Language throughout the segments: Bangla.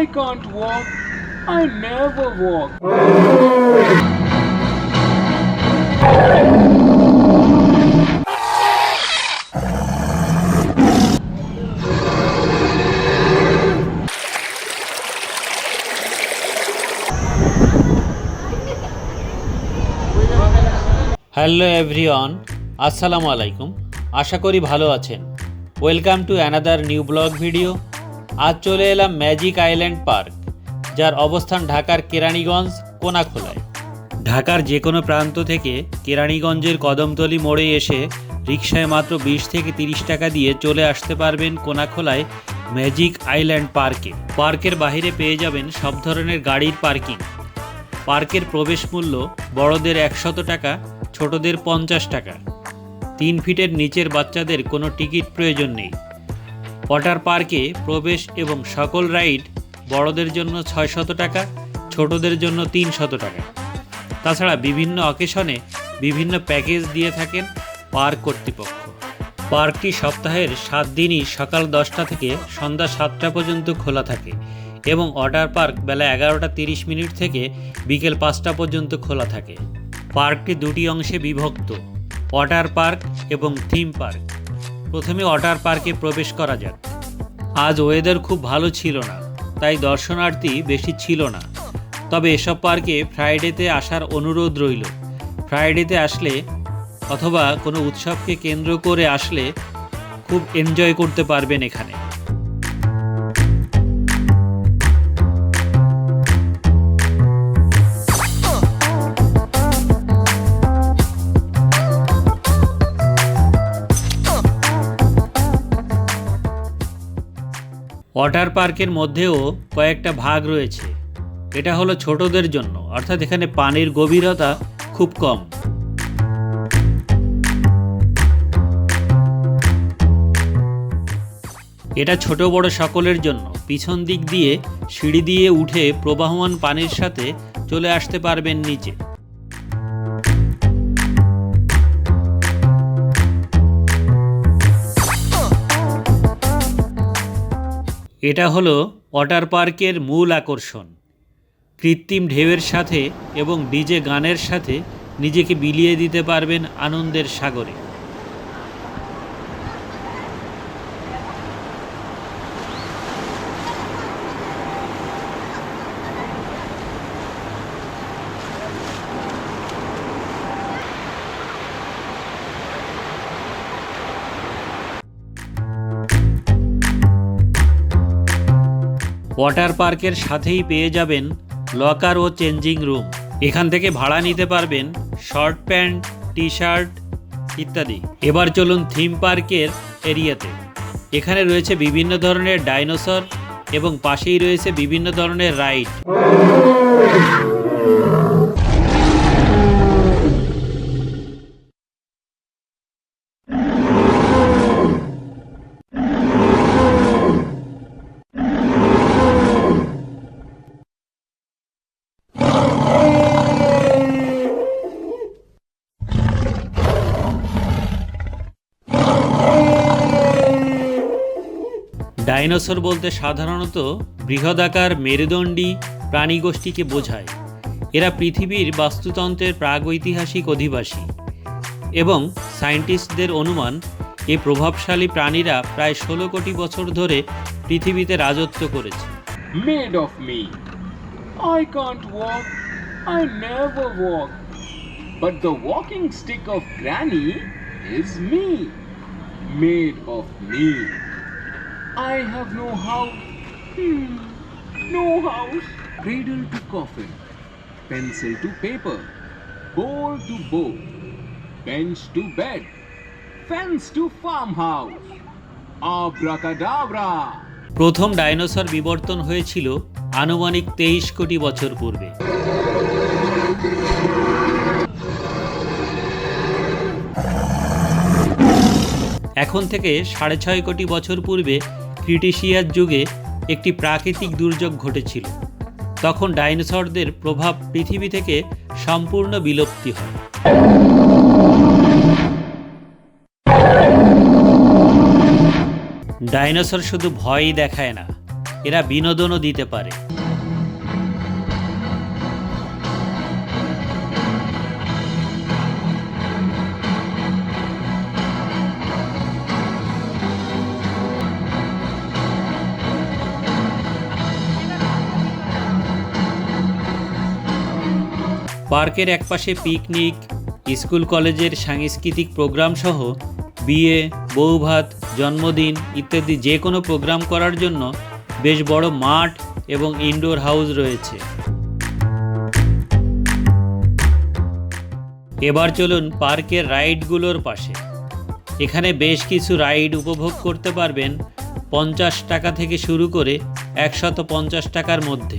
I can't walk. I never walk. Hello everyone আসসালামু আলাইকুম আশা করি ভালো আছেন welcome to another new blog video আজ চলে এলাম ম্যাজিক আইল্যান্ড পার্ক, যার অবস্থান ঢাকার কেরানীগঞ্জ, কোনাখোলায়। ঢাকার যে কোনো প্রান্ত থেকে কেরানীগঞ্জের কদমতলি মোড়ে এসে রিক্সায় মাত্র বিশ থেকে তিরিশ টাকা দিয়ে চলে আসতে পারবেন কোনাখোলায় ম্যাজিক আইল্যান্ড পার্কে। পার্কের বাইরে পেয়ে যাবেন সব ধরনের গাড়ির পার্কিং। পার্কের প্রবেশ মূল্য বড়দের একশত টাকা, ছোটদের পঞ্চাশ টাকা। তিন ফিটের নিচের বাচ্চাদের কোনো টিকিট প্রয়োজন নেই। ওয়াটার পার্কে প্রবেশ এবং সকল রাইড বড়দের জন্য ছয়শত টাকা, ছোটদের জন্য তিনশত টাকা। তাছাড়া বিভিন্ন অকেশনে বিভিন্ন প্যাকেজ দিয়ে থাকেন পার্ক কর্তৃপক্ষ। পার্কটি সপ্তাহের সাত দিনই সকাল দশটা থেকে সন্ধ্যা সাতটা পর্যন্ত খোলা থাকে এবং ওয়াটার পার্ক বেলা এগারোটা তিরিশ মিনিট থেকে বিকেল পাঁচটা পর্যন্ত খোলা থাকে। পার্কটি দুটি অংশে বিভক্ত, ওয়াটার পার্ক এবং থিম পার্ক। প্রথমে ওয়াটার পার্কে প্রবেশ করা যাক। আজ ওয়েদার খুব ভালো ছিল না, তাই দর্শনার্থী বেশি ছিল না। তবে এসব পার্কে ফ্রাইডেতে আসার অনুরোধ রইল। ফ্রাইডেতে আসলে অথবা কোনো উৎসবকে কেন্দ্র করে আসলে খুব এনজয় করতে পারবেন এখানে। ওয়াটার পার্কের মধ্যেও কয়েকটা ভাগ রয়েছে। এটা হলো ছোটদের জন্য, অর্থাৎ এখানে পানির গভীরতা খুব কম। এটা ছোট বড় সকলের জন্য, পিছন দিক দিয়ে সিঁড়ি দিয়ে উঠে প্রবাহমান পানির সাথে চলে আসতে পারবেন নিচে। এটা হলো ওয়াটার পার্কের মূল আকর্ষণ। কৃত্রিম ঢেউয়ের সাথে এবং ডিজে গানের সাথে নিজেকে বিলিয়ে দিতে পারবেন আনন্দের সাগরে। ওয়াটার পার্কের সাথেই পেয়ে যাবেন লকার ও চেঞ্জিং রুম। এখান থেকে ভাড়া নিতে পারবেন শর্ট প্যান্ট টি শার্ট ইত্যাদি। এবার চলুন থিম পার্কের এরিয়াতে। এখানে রয়েছে বিভিন্ন ধরনের ডাইনোসর এবং পাশেই রয়েছে বিভিন্ন ধরনের রাইড। ডাইনোসর বলতে সাধারণত বৃহদাকার মেরুদণ্ডী প্রাণীগোষ্ঠীকে বোঝায় এরা পৃথিবীর বাস্তুতন্ত্রের প্রাগৈতিহাসিক অধিবাসী এবং সায়েন্টিস্টদের অনুমান এই প্রভাবশালী প্রাণীরা প্রায় ষোলো কোটি বছর ধরে পৃথিবীতে রাজত্ব করেছে Made of me. I can't walk. I never walk. But the walking stick of Granny is me. Made of me. I have no house. Hmm. No house. Cradle to coffin. Pencil to paper. Bowl to bow. Bench to bed. Fence to farmhouse. Abracadabra. প্রথম ডাইনোসর বিবর্তন হয়েছিল আনুমানিক তেইশ কোটি বছর পূর্বে এখন থেকে সাড়ে ছয় কোটি বছর পূর্বে ক্রিটিশিয়াস যুগে একটি প্রাকৃতিক দুর্যোগ ঘটেছিল, তখন ডাইনোসরদের প্রভাব পৃথিবী থেকে সম্পূর্ণ বিলুপ্তি হয়। ডাইনোসর শুধু ভয়ই দেখায় না, এরা বিনোদনও দিতে পারে। পার্কের একপাশে পিকনিক, স্কুল কলেজের সাংস্কৃতিক প্রোগ্রাম সহ বিয়ে বৌভাত জন্মদিন ইত্যাদি যে কোনো প্রোগ্রাম করার জন্য বেশ বড় মাঠ এবং ইনডোর হাউস রয়েছে। এবার চলুন পার্কের রাইডগুলোর পাশে। এখানে বেশ কিছু রাইড উপভোগ করতে পারবেন পঞ্চাশ টাকা থেকে শুরু করে একশত পঞ্চাশ টাকার মধ্যে।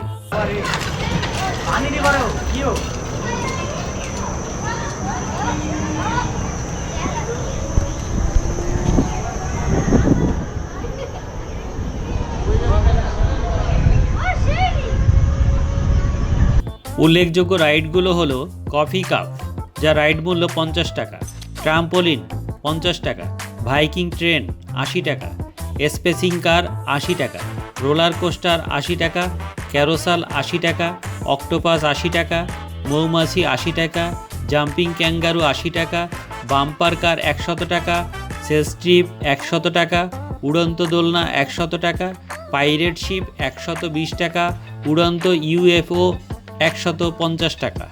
উল্লেখযোগ্য রাইডগুলো হলো কফি কাপ, যা রাইড মূল্য পঞ্চাশ টাকা, ট্রাম্পোলিন পঞ্চাশ টাকা, ভাইকিং ট্রেন আশি টাকা, স্পেসিং কার আশি টাকা, রোলার কোস্টার আশি টাকা, ক্যারোসাল আশি টাকা, অক্টোপাস আশি টাকা, মৌমাছি আশি টাকা, জাম্পিং ক্যাঙ্গারু আশি টাকা, বাম্পার কার একশত টাকা সেলস্ট্রিপ একশত টাকা, উড়ন্ত দোলনা একশত টাকা, পাইরেট শিপ একশত বিশ টাকা, উড়ন্ত ইউএফও একশত পঞ্চাশ টাকা।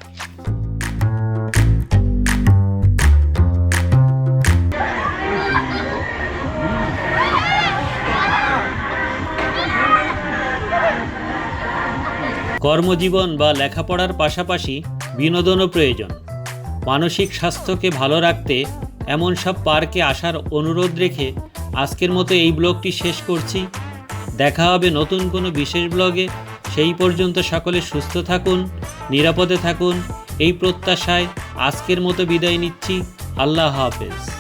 কর্মজীবন বা লেখাপড়ার পাশাপাশি বিনোদনও প্রয়োজন। মানসিক স্বাস্থ্যকে ভালো রাখতে এমন সব পার্কে আসার অনুরোধ রেখে আজকের মতো এই ব্লগটি শেষ করছি। দেখা হবে নতুন কোনো বিশেষ ব্লগে। সেই পর্যন্ত সকলে সুস্থ থাকুন, নিরাপদে থাকুন। এই প্রত্যাশায় আজকের মতো বিদায় নিচ্ছি। আল্লাহ হাফেজ।